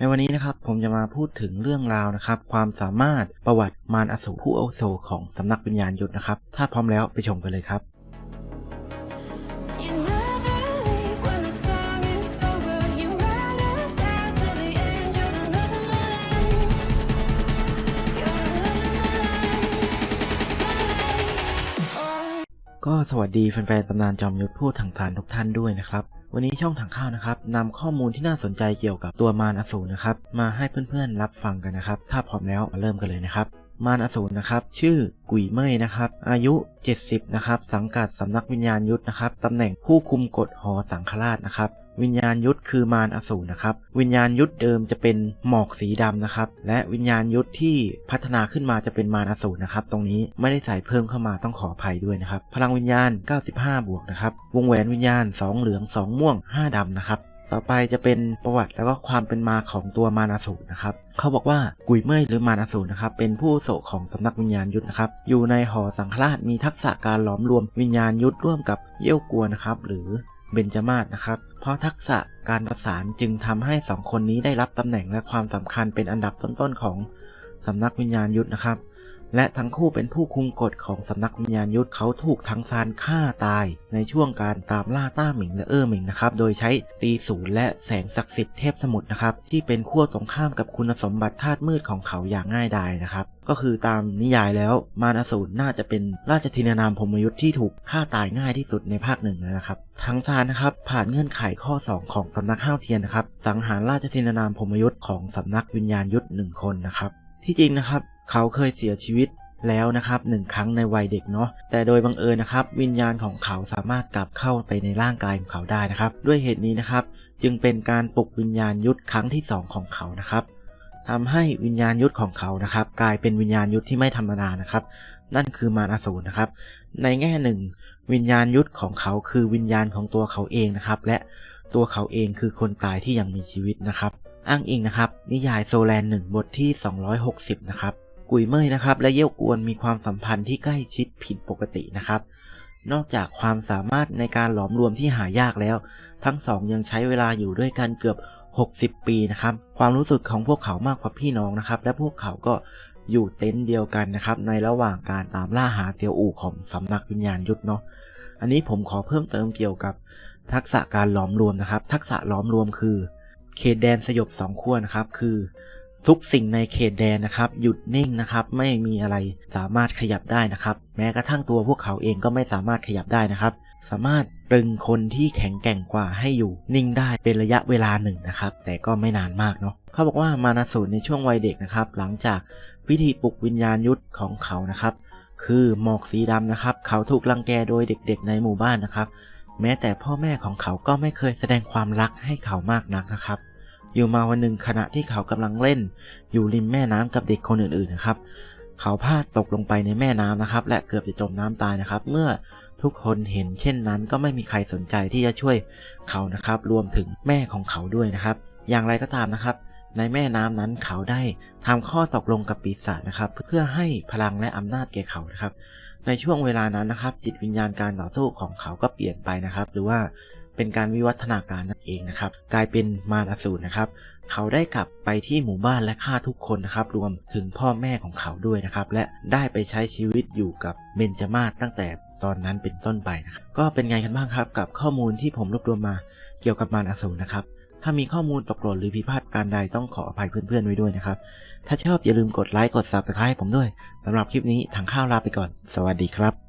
ในวันนี้นะครับผมจะมาพูดถึงเรื่องราวนะครับ ความสามารถประวัติมารอสูรผู้อาวุโสของสำนักวิญญาณยุทธนะครับ ถ้าพร้อมแล้วไปชมกันเลยครับ You never leave when the song is over. You ride it out to the end. You're the love of my life. You're the love of my life. Oh. ก็สวัสดีแฟนๆตำนานจอมยุทธผู้ถังฐานทุกท่านด้วยนะครับ วันนี้ช่องถังข้าวนะครับนำข้อมูลที่น่าสนใจเกี่ยวกับตัวมารอสูรนะครับ มาให้เพื่อนๆรับฟังกันนะครับ ถ้าพร้อมแล้วมาเริ่มกันเลยนะครับ มารอสูรนะครับ ชื่อกุยเมยนะครับ อายุ 70 นะครับ สังกัดสำนักวิญญาณยุทธนะครับ ตำแหน่งผู้คุมกฎหอสังฆราชนะครับวิญญาณยุทธคือมารอสูรนะครับ วิญญาณยุทธเดิมจะเป็นหมอกสีดำนะครับ และวิญญาณยุทธที่พัฒนาขึ้นมาจะเป็นมารอสูรนะครับ ตรงนี้ไม่ได้ใส่เพิ่มเข้ามาต้องขออภัยด้วยนะครับ พลังวิญญาณ 95 บวกนะครับ วงแหวนวิญญาณ 2 เหลือง 2 ม่วง 5ดำนะครับ ต่อไปจะเป็นประวัติแล้วก็ความเป็นมาของตัวมารอสูนะครับเขาบอกว่ากุยเมยหรือมารอสูนะครับเป็นผู้โศกของสำนักวิญญาณยุทธนะครับอยู่ในหอสังฆราชมีทักษะการหลอมรวมวิญญาณยุทธร่วมกับเยี่ยวกัวนะครับหรือเบญจมาศนะครับเพราะทักษะการประสานจึงทำให้สองคนนี้ได้รับตำแหน่งและความสำคัญเป็นอันดับต้นๆของสำนักวิญญาณยุทธนะครับ และทั้งคู่เป็นผู้คุมกฎของสำนักวิญญาณยุทธเขาถูกทั้งซานฆ่าตาย ในช่วงการตามล่าต้าหมิงและเออหมิงนะครับ โดยใช้ตีศูนย์และแสงศักดิ์สิทธิ์เทพสมุทรนะครับ ที่เป็นขั้วตรงข้ามกับคุณสมบัติธาตุมืดของเขาอย่างง่ายดายนะครับ ก็คือตามนิยายแล้วมารอสูรน่าจะเป็นราชธินานามพมยุทธ์ที่ถูกฆ่าตายง่ายที่สุดในภาคหนึ่งนะครับทั้งซานนะครับผ่านเงื่อนไขข้อ 2 ของสำนักข้าวเทียนนะครับสังหารราชธินานามพมยุทธ์ของสำนักวิญญาณยุทธหนึ่งคนนะครับที่จริงนะครับ เขาเคยเสียชีวิตแล้วนะครับหนึ่งครั้งในวัยเด็กเนาะแต่โดยบังเอิญนะครับ วิญญาณของเขาสามารถกลับเข้าไปในร่างกายของเขาได้นะครับ ด้วยเหตุนี้นะครับ จึงเป็นการปลุกวิญญาณยุทธครั้งที่สองของเขานะครับทำให้วิญญาณยุทธของเขานะครับ กลายเป็นวิญญาณยุทธที่ไม่ธรรมดานะครับ นั่นคือมารอสูรนะครับ ในแง่หนึ่ง วิญญาณยุทธของเขาคือวิญญาณของตัวเขาเองนะครับ และตัวเขาเองคือคนตายที่ยังมีชีวิตนะครับ อ้างอิงนะครับ นิยายโซแลนหนึ่งบทที่ 260 นะครับ กุยเมยนะครับ และเยี่ยวกวนมีความสัมพันธ์ที่ใกล้ชิดผิดปกตินะครับ นอกจากความสามารถในการหลอมรวมที่หายากแล้ว ทั้งสองยังใช้เวลาอยู่ด้วยกันเกือบ 60 ปีนะครับ ความรู้สึกของพวกเขามากกว่าพี่น้องนะครับ และพวกเขาก็อยู่เต็นท์เดียวกันนะครับ ในระหว่างการตามล่าหาเซียวอู่ของสำนักวิญญาณยุทธเนาะอันนี้ผมขอเพิ่มเติมเกี่ยวกับทักษะการหลอมรวมนะครับ ทักษะหลอมรวมคือ เขตแดนสยบสองขั้วนะครับ คือ ทุกสิ่งในเขตแดนนะครับ หยุดนิ่งนะครับ ไม่มีอะไรสามารถขยับได้นะครับ แม้กระทั่งตัวพวกเขาเองก็ไม่สามารถขยับได้นะครับ สามารถตรึงคนที่แข็งแกร่งกว่าให้อยู่นิ่งได้เป็นระยะเวลาหนึ่งนะครับ แต่ก็ไม่นานมากเนาะเขาบอกว่ามานาสูรในช่วงวัยเด็กนะครับ หลังจากพิธีปลุกวิญญาณยุทธของเขานะครับ คือหมอกสีดำนะครับ เขาถูกรังแกโดยเด็กๆในหมู่บ้านนะครับ แม้แต่พ่อแม่ของเขาก็ไม่เคยแสดงความรักให้เขามากนักนะครับ อยู่มาวันหนึ่งขณะที่เขากำลังเล่น อยู่ริมแม่น้ำกับเด็กคนอื่นๆนะครับ เขาพลาดตกลงไปในแม่น้ำนะครับ และเกือบจะจมน้ำตายนะครับ เมื่อทุกคนเห็นเช่นนั้นก็ไม่มีใครสนใจที่จะช่วยเขานะครับ รวมถึงแม่ของเขาด้วยนะครับ อย่างไรก็ตามนะครับ ในแม่น้ำนั้นเขาได้ทำข้อตกลงกับปีศาจนะครับ เพื่อให้พลังและอำนาจแก่เขานะครับ ในช่วงเวลานั้นนะครับ จิตวิญญาณการต่อสู้ของเขาก็เปลี่ยนไปนะครับ หรือว่า เป็นการวิวัฒนาการนั่นเองนะครับ กลายเป็นมารอสูรนะครับ เขาได้กลับไปที่หมู่บ้านและฆ่าทุกคนนะครับ รวมถึงพ่อแม่ของเขาด้วยนะครับ และได้ไปใช้ชีวิตอยู่กับเบญจามาตั้งแต่ตอนนั้นเป็นต้นไปนะครับก็เป็นไงกันบ้างครับ กับข้อมูลที่ผมรวบรวมมาเกี่ยวกับมารอสูรนะครับถ้ามีข้อมูลตกหล่นหรือผิดพลาดการใดต้องขออภัยเพื่อนๆไว้ด้วยนะครับ ถ้าชอบอย่าลืมกดไลค์กด subscribe ให้ผมด้วยสำหรับคลิปนี้ทางข้าวลาไปก่อน สวัสดีครับ